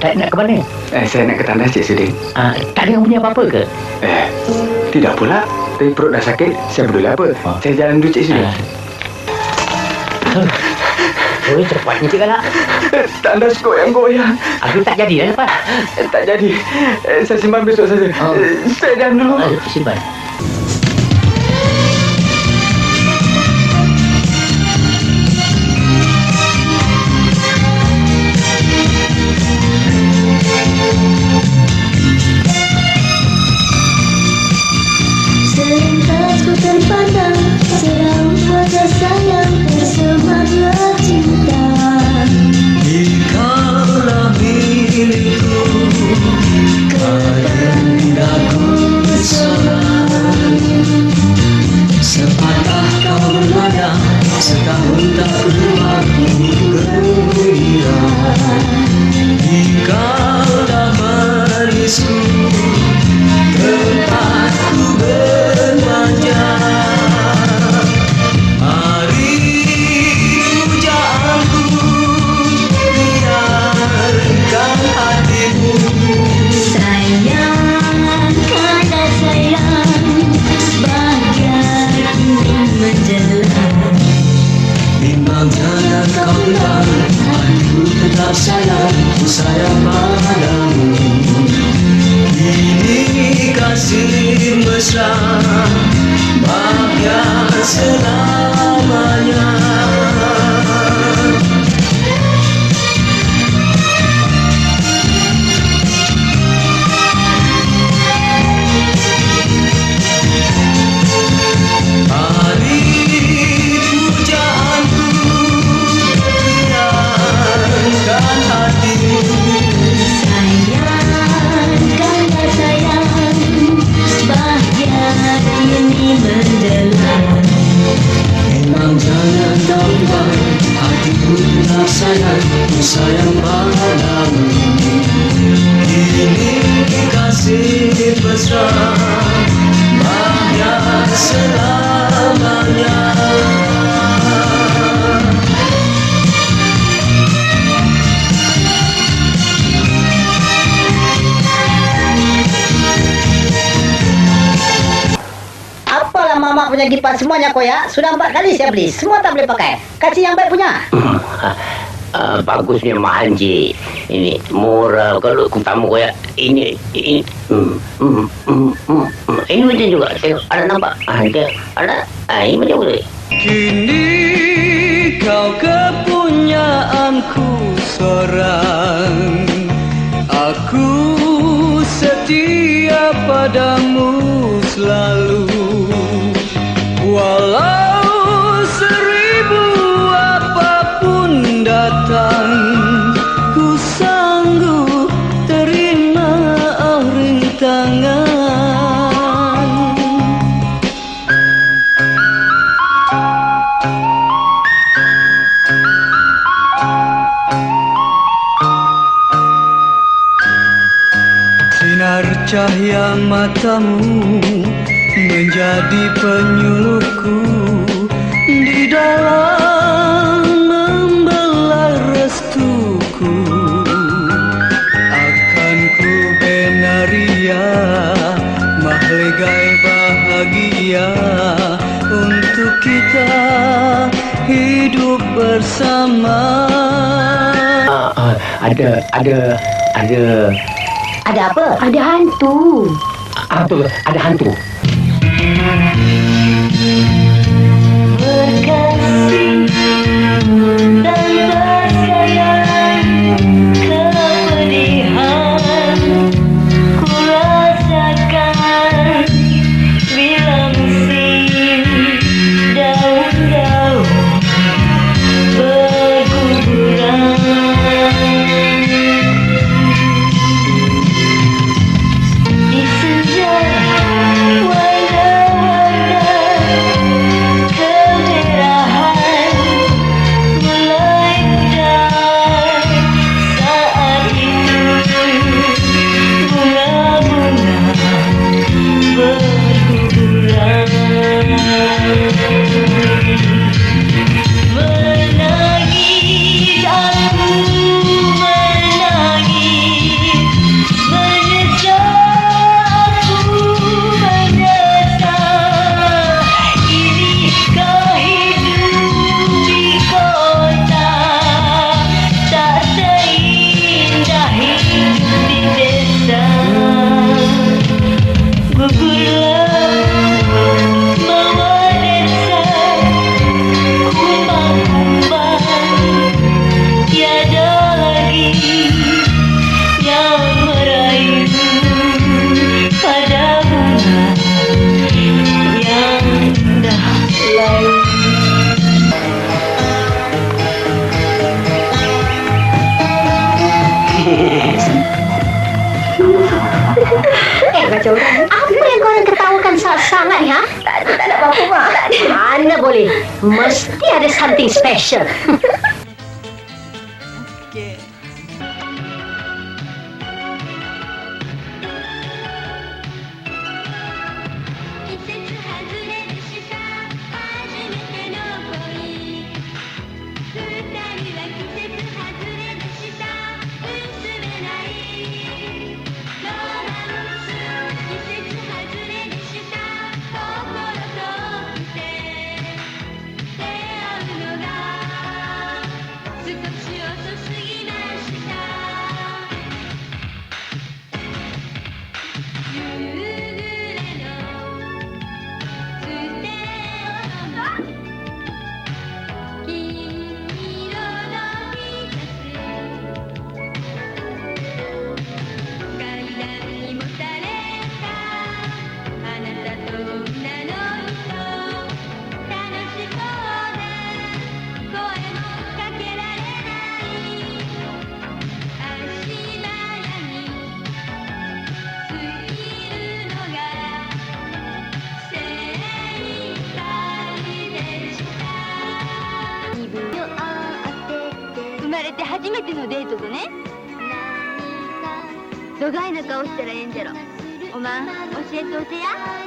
tak nak ke mana? Eh, saya nak ke tandas Cik Sudin. Ah, tak ada yang punya apa-apa ke? Eh, tidak pula. Tapi perut dah sakit, saya peduli apa. Ah. Saya jalan dulu Cik Sudin. Ah. Oh, cepatnya cik galak. Tandas kok yang goyang. Aku tak jadi dah lepas. Eh, tak jadi. Eh, saya simpan besok saja. Oh. Eh, saya jalan dulu. Ah, simpan. da sua luz. Sayang Ku sayang padamu Ini kasih mesra Hatiku tak sayang Ku sayang padamu Ini kasih mesra punya kipas semuanya koyak Sudah empat kali saya beli Semua tak boleh pakai Kasih yang baik punya Ah, bagusnya mahal je. Ini murah kalau aku tamu kaya ini ini hmm, hmm, hmm, hmm, hmm. ini macam juga. Tengok ada nampak? Ah, dia ada. Ah, ini macam boleh. Kini kau kepunyaanku seorang Aku setia padamu cahaya matamu menjadi penyuluhku di dalam membelai restuku akan ku benaria mahlegai bahagia untuk kita hidup bersama. Ah, ah, ada ada ada Ada apa? Ada hantu apa? Ada hantu. kacau orang. Apa yang korang tertawakan sangat-sangat, ha? Tak, tak ada apa-apa, Mak. Mana boleh. Mesti ada something special. Yeah. れて初めてのデートとね。どがいな顔したらええんじゃろ。おまん教えておせや。